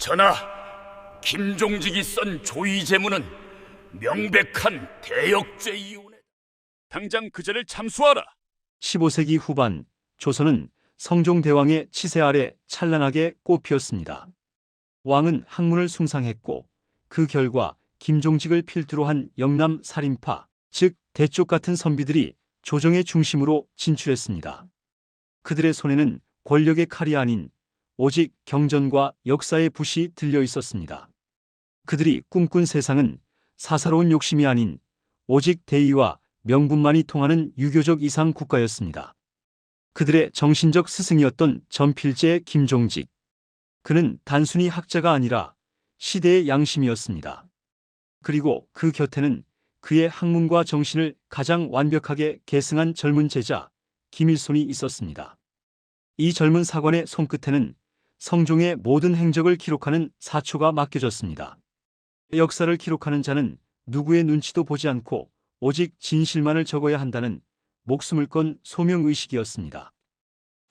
전하, 김종직이 쓴 조의 제문은 명백한 대역죄이오네. 당장 그자를 참수하라. 15세기 후반 조선은 성종대왕의 치세 아래 찬란하게 꽃피었습니다. 왕은 학문을 숭상했고 그 결과 김종직을 필두로 한 영남 살인파, 즉 대쪽 같은 선비들이 조정의 중심으로 진출했습니다. 그들의 손에는 권력의 칼이 아닌 오직 경전과 역사의 붓이 들려 있었습니다. 그들이 꿈꾼 세상은 사사로운 욕심이 아닌 오직 대의와 명분만이 통하는 유교적 이상 국가였습니다. 그들의 정신적 스승이었던 전필제의 김종직. 그는 단순히 학자가 아니라 시대의 양심이었습니다. 그리고 그 곁에는 그의 학문과 정신을 가장 완벽하게 계승한 젊은 제자 김일손이 있었습니다. 이 젊은 사관의 손끝에는 성종의 모든 행적을 기록하는 사초가 맡겨졌습니다. 역사를 기록하는 자는 누구의 눈치도 보지 않고 오직 진실만을 적어야 한다는 목숨을 건 소명의식이었습니다.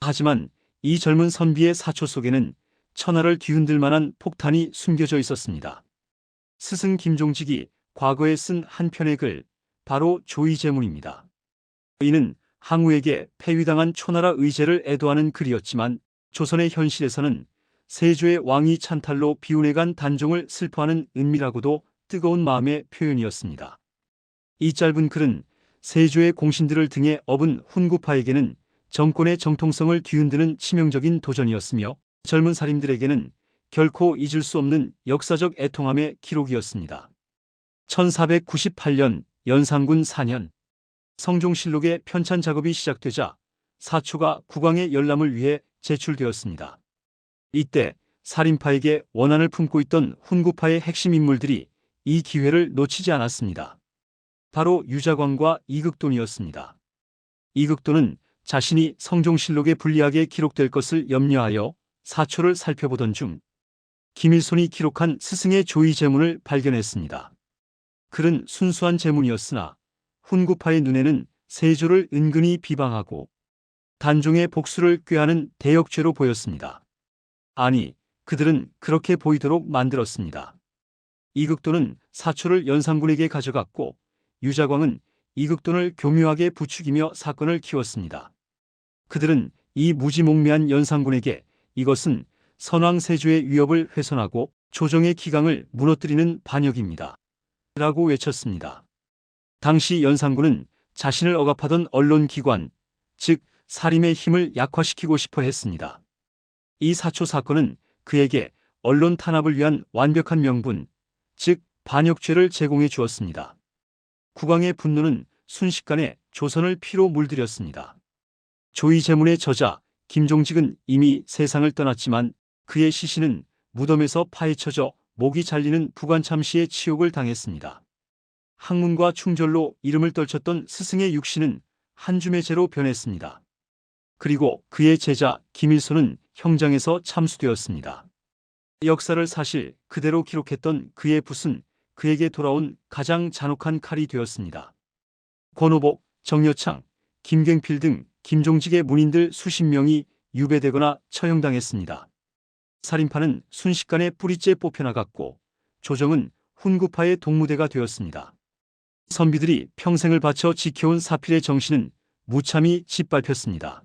하지만 이 젊은 선비의 사초 속에는 천하를 뒤흔들 만한 폭탄이 숨겨져 있었습니다. 스승 김종직이 과거에 쓴 한 편의 글, 바로 조의제문입니다. 이는 항우에게 폐위당한 초나라 의제를 애도하는 글이었지만 조선의 현실에서는 세조의 왕위 찬탈로 비운해간 단종을 슬퍼하는 은밀하고도 뜨거운 마음의 표현이었습니다. 이 짧은 글은 세조의 공신들을 등에 업은 훈구파에게는 정권의 정통성을 뒤흔드는 치명적인 도전이었으며 젊은 살인들에게는 결코 잊을 수 없는 역사적 애통함의 기록이었습니다. 1498년 연산군 4년 성종실록의 편찬 작업이 시작되자 사초가 국왕의 열람을 위해 제출되었습니다. 이때 살인파에게 원한을 품고 있던 훈구파의 핵심 인물들이 이 기회를 놓치지 않았습니다. 바로 유자광과 이극돈이었습니다. 이극돈은 자신이 성종실록에 불리하게 기록될 것을 염려하여 사초를 살펴보던 중 김일손이 기록한 스승의 조의 제문을 발견했습니다. 글은 순수한 제문이었으나 훈구파의 눈에는 세조를 은근히 비방하고 단종의 복수를 꾀하는 대역죄로 보였습니다. 아니, 그들은 그렇게 보이도록 만들었습니다. 이극돈은 사초를 연산군에게 가져갔고 유자광은 이극돈을 교묘하게 부추기며 사건을 키웠습니다. 그들은 이 무지몽매한 연산군에게 이것은 선왕세조의 위협을 훼손하고 조정의 기강을 무너뜨리는 반역입니다. 라고 외쳤습니다. 당시 연산군은 자신을 억압하던 언론기관, 즉 사림의 힘을 약화시키고 싶어 했습니다. 이 사초 사건은 그에게 언론 탄압을 위한 완벽한 명분, 즉 반역죄를 제공해 주었습니다. 국왕의 분노는 순식간에 조선을 피로 물들였습니다. 조의 제문의 저자 김종직은 이미 세상을 떠났지만 그의 시신은 무덤에서 파헤쳐져 목이 잘리는 부관참시의 치욕을 당했습니다. 학문과 충절로 이름을 떨쳤던 스승의 육신은 한 줌의 재로 변했습니다. 그리고 그의 제자 김일손은 형장에서 참수되었습니다. 역사를 사실 그대로 기록했던 그의 붓은 그에게 돌아온 가장 잔혹한 칼이 되었습니다. 권오복, 정여창, 김갱필 등 김종직의 문인들 수십 명이 유배되거나 처형당했습니다. 살인파는 순식간에 뿌리째 뽑혀나갔고 조정은 훈구파의 동무대가 되었습니다. 선비들이 평생을 바쳐 지켜온 사필의 정신은 무참히 짓밟혔습니다.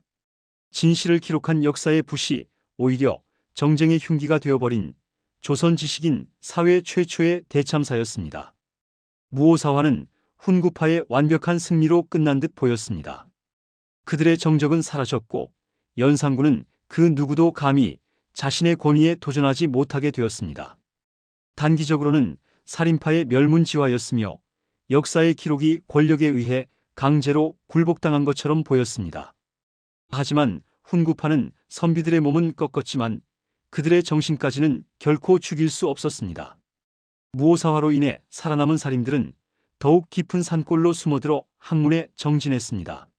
진실을 기록한 역사의 붓이 오히려 정쟁의 흉기가 되어버린 조선 지식인 사회 최초의 대참사였습니다. 무오사화는 훈구파의 완벽한 승리로 끝난 듯 보였습니다. 그들의 정적은 사라졌고 연산군은 그 누구도 감히 자신의 권위에 도전하지 못하게 되었습니다. 단기적으로는 살인파의 멸문지화였으며 역사의 기록이 권력에 의해 강제로 굴복당한 것처럼 보였습니다. 하지만 훈구파는 선비들의 몸은 꺾었지만 그들의 정신까지는 결코 죽일 수 없었습니다. 무오사화로 인해 살아남은 살인들은 더욱 깊은 산골로 숨어들어 학문에 정진했습니다.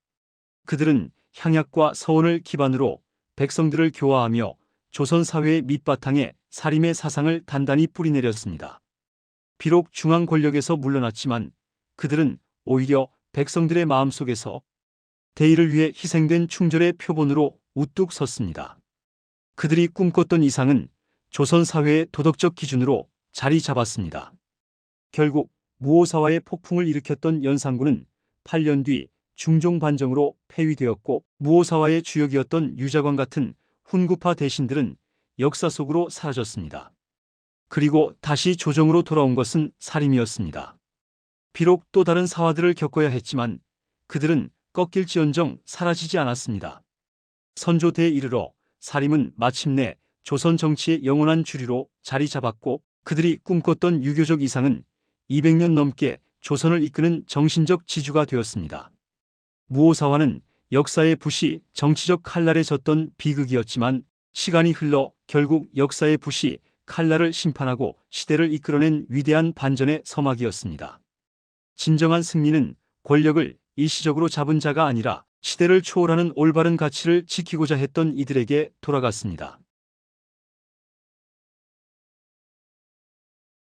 그들은 향약과 서원을 기반으로 백성들을 교화하며 조선 사회의 밑바탕에 살인의 사상을 단단히 뿌리내렸습니다. 비록 중앙 권력에서 물러났지만 그들은 오히려 백성들의 마음속에서 대의를 위해 희생된 충절의 표본으로 우뚝 섰습니다. 그들이 꿈꿨던 이상은 조선 사회의 도덕적 기준으로 자리 잡았습니다. 결국 무오사와의 폭풍을 일으켰던 연산군은 8년 뒤 중종 반정으로 폐위되었고 무오사와의 주역이었던 유자관 같은 훈구파 대신들은 역사 속으로 사라졌습니다. 그리고 다시 조정으로 돌아온 것은 사림이었습니다. 비록 또 다른 사화들을 겪어야 했지만 그들은 꺾일지언정 사라지지 않았습니다. 선조대에 이르러 사림은 마침내 조선 정치의 영원한 주류로 자리 잡았고 그들이 꿈꿨던 유교적 이상은 200년 넘게 조선을 이끄는 정신적 지주가 되었습니다. 무오사화는 역사의 붓이 정치적 칼날에 졌던 비극이었지만 시간이 흘러 결국 역사의 붓이 칼날을 심판하고 시대를 이끌어낸 위대한 반전의 서막이었습니다. 진정한 승리는 권력을 일시적으로 잡은 자가 아니라 시대를 초월하는 올바른 가치를 지키고자 했던 이들에게 돌아갔습니다.